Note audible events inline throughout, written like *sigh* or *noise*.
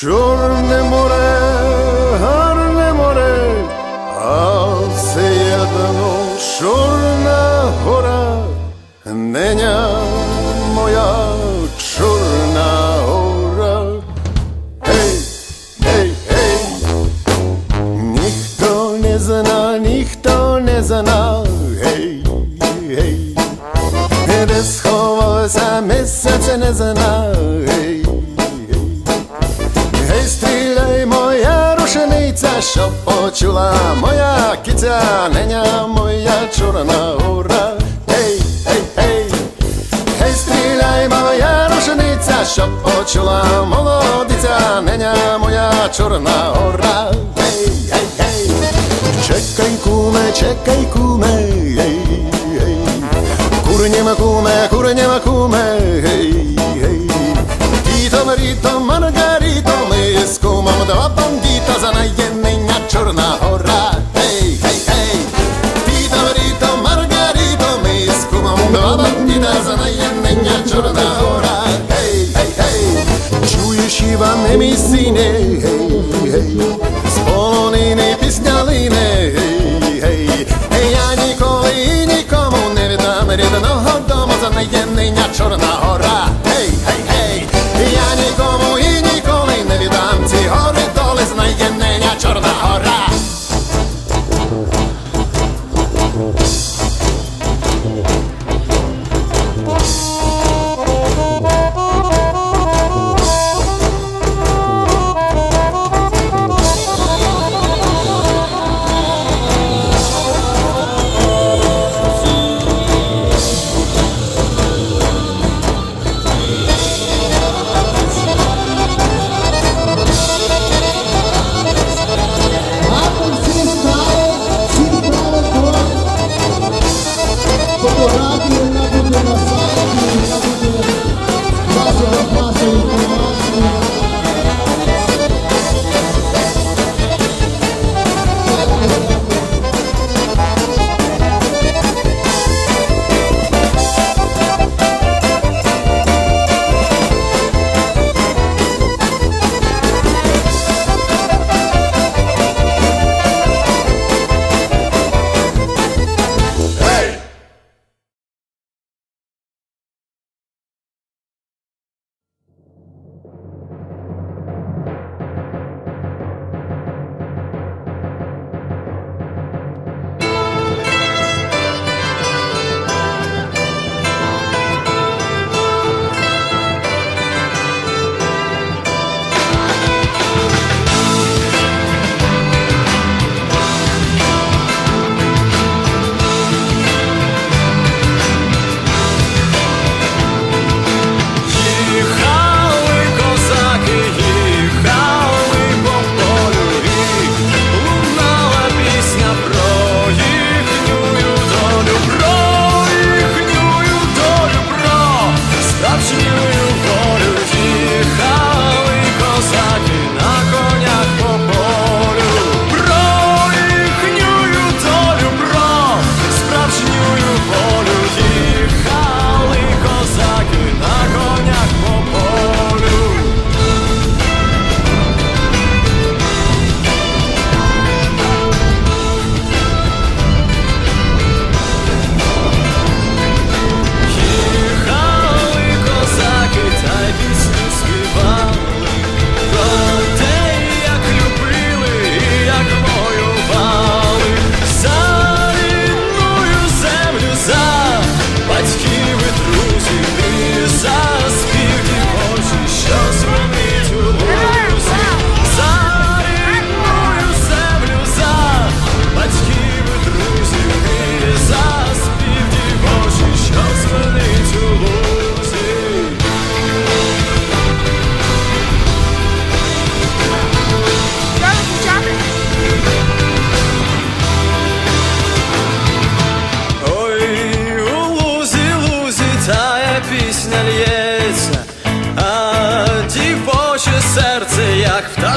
Чорне море, гарне море, а це єдино чорна гора, неня моя чорна гора. Ей, ей, ей, ніхто не зна, ніхто не зна, ей, гей, де сховався місяць не зна. стріляй, моя рушениця, щоб почула моя киця, неня, моя чорна ура. Гей, гей, гей, гей, стріляй, моя рушениця, щоб почула молодиця, неня моя є ниня чорна гора. Obrigado.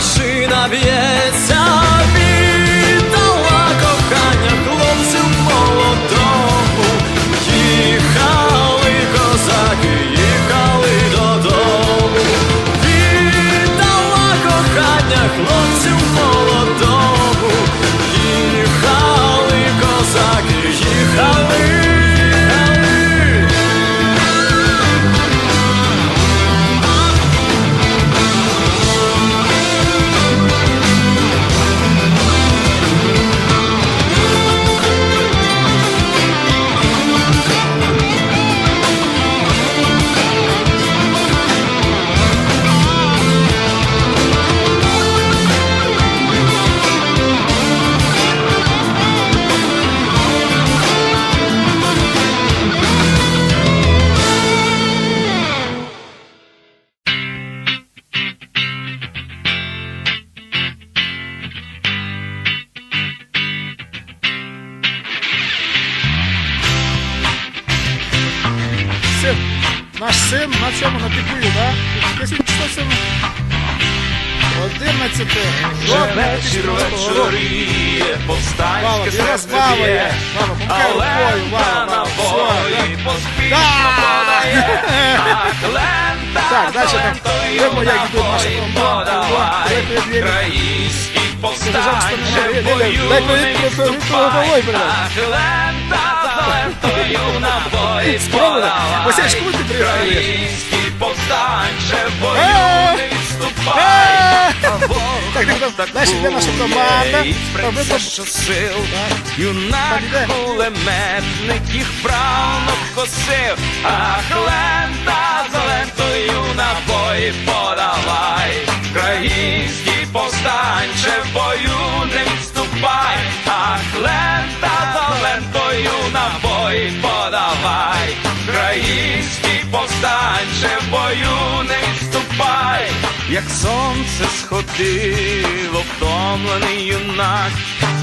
машина б'ється. Наш син на цьому на так? Сину. 11 жовтня Вечір 2014 року. вечоріє, повстанське серце розбавує. б'є, Вава, помагай а рукою, лента Вава, на бої поспішно Да! подає, *laughs* ах, лента Так, за дальше так. лентою Видно, як йдуть Український повстанче Ліля, в бою не повітря, повітря головою відступай, передай. ах, лента за лентою Василь, кому ти? Український повстанче бою Е! не відступай, Так, так. Далі йде наша команда. Що сил, юнак кулеметник їх правно косив, ах, лента за лентою набої подавай, український повстанче в бою не відступай, ах, лента за лентою набої подавай, український повстанче в бою не відступай, як сонце сходило, втомлений юнак,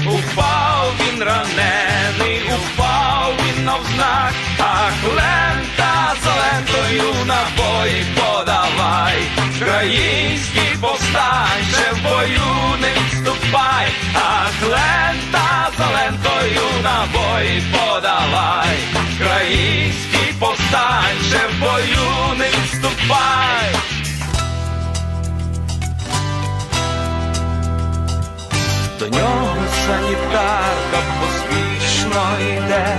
упав він ранений, упав він навзнак, ах, лента за лентою набої подавай, український повстанче в бою не відступай, ах, лента за лентою набої подавай, український повстанче в бою не відступай. До нього санітарка поспішно йде,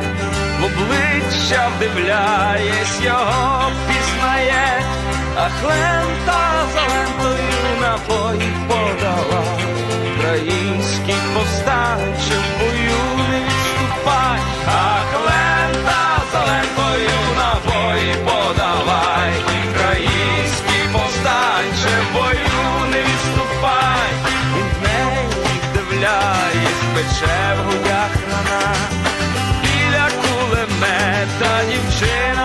в обличчя вдивляєсь, його пізнає, а хлента за лентою напоїв подала, Український повстанчим бою не відступай, а хлента за лентою напої подавай, Український в бою не відступай, від неї дивляєсь, пече в грудях рана, біля кулемета дівчина.